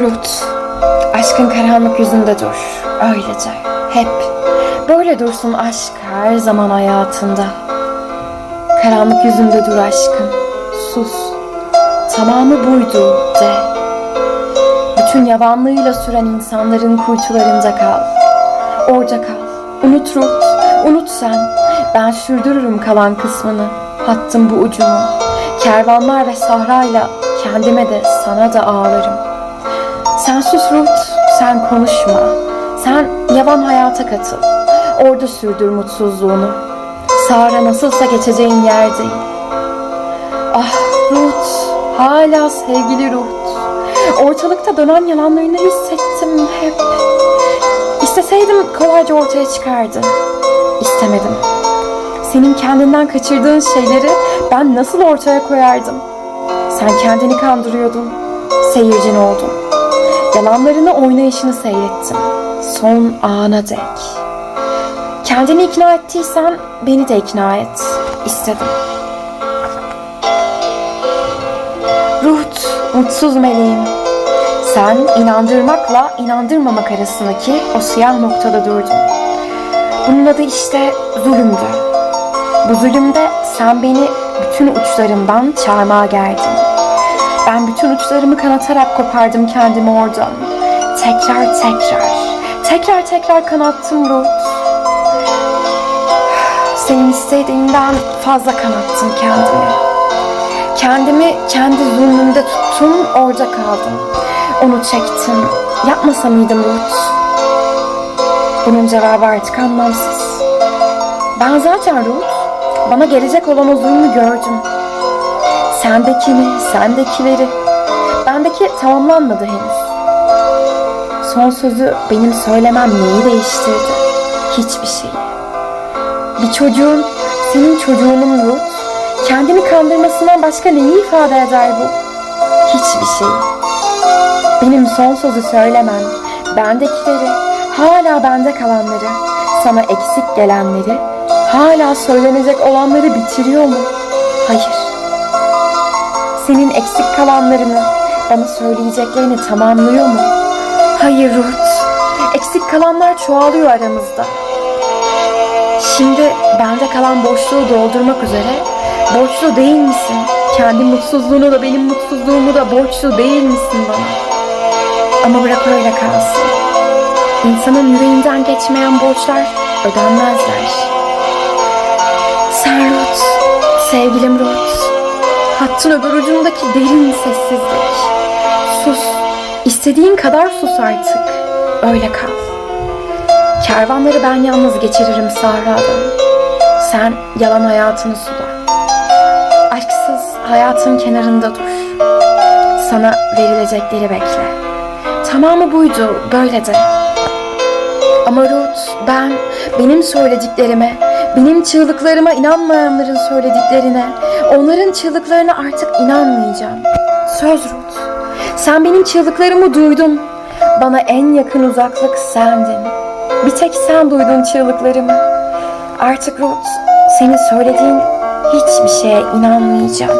Ruth, aşkın karanlık yüzünde dur. Öylece, hep. Böyle dursun aşk her zaman hayatında. Karanlık yüzünde dur aşkın. Sus. Tamamı buydu de. Bütün yavanlığıyla süren insanların kuytularında kal. Orada kal. Unut Ruth. Unut sen. Ben sürdürürüm kalan kısmını. Hattım bu ucumu. Kervanlar ve sahrayla kendime de sana da ağlarım. Sen sus Ruth. Sen konuşma. Sen yavan hayata katıl. Orada sürdür mutsuzluğunu. Sahra nasılsa geçeceğin yer değil. Ah Ruth, hala sevgili Ruth. Ortalıkta dönen yalanlarını hissettim hep. İsteseydim kolayca ortaya çıkardı. İstemedim. Senin kendinden kaçırdığın şeyleri ben nasıl ortaya koyardım? Sen kendini kandırıyordun. Seyircin oldum. Yalanlarını oynayışını seyrettim. Son ana dek. Kendini ikna ettiysen beni de ikna et. İstedim. Ruth, mutsuz meleğim. Sen inandırmakla inandırmamak arasındaki o siyah noktada durdun. Bunun adı işte zulümdü. Bu zulümde sen beni bütün uçlarımdan çarmıha gerdin. Ben bütün uçlarımı kanatarak kopardım kendimi oradan. Tekrar tekrar, tekrar tekrar kanattım Ruth. Senin istediğinden fazla kanattım kendimi. Kendimi kendi zulmümde tuttum, orada kaldım. Onu çektim. Yapmasa mıydım Ruth? Bunun cevabı artık anlamsız. Ben zaten Ruth, bana gelecek olan o zulmü gördüm. Sendekini, sendekileri. Bendeki tamamlanmadı henüz. Son sözü benim söylemem neyi değiştirdi? Hiçbir şey. Bir çocuğun, senin çocuğunun Ruth, kendini kandırmasından başka neyi ifade eder bu? Hiçbir şey. Benim son sözü söylemem, bendekileri, hala bende kalanları, sana eksik gelenleri, hala söylenecek olanları bitiriyor mu? Hayır. Senin eksik kalanlarını, bana söyleyeceklerini tamamlıyor mu? Hayır Ruth. Eksik kalanlar çoğalıyor aramızda. Şimdi bende kalan boşluğu doldurmak üzere borçlu değil misin? Kendi mutsuzluğunu da benim mutsuzluğumu da borçlu değil misin bana? Ama bırak öyle kalsın. İnsanın yüreğinden geçmeyen borçlar ödenmezler. Sen Ruth, sevgilim Ruth. Hattın öbür ucundaki derin sessizlik. Sus, istediğin kadar sus artık. Öyle kal. Kervanları ben yalnız geçiririm sahradan. Sen yalan hayatını suda. Aşksız hayatın kenarında dur. Sana verilecekleri bekle. Tamamı buydu, böyle de. Ama Ruth, ben benim söylediklerime, benim çığlıklarıma inanmayanların söylediklerine, onların çığlıklarına artık inanmayacağım. Söz Ruth, sen benim çığlıklarımı duydun. Bana en yakın uzaklık sendin. Bir tek sen duydun çığlıklarımı. Artık Ruth, senin söylediğin hiçbir şeye inanmayacağım.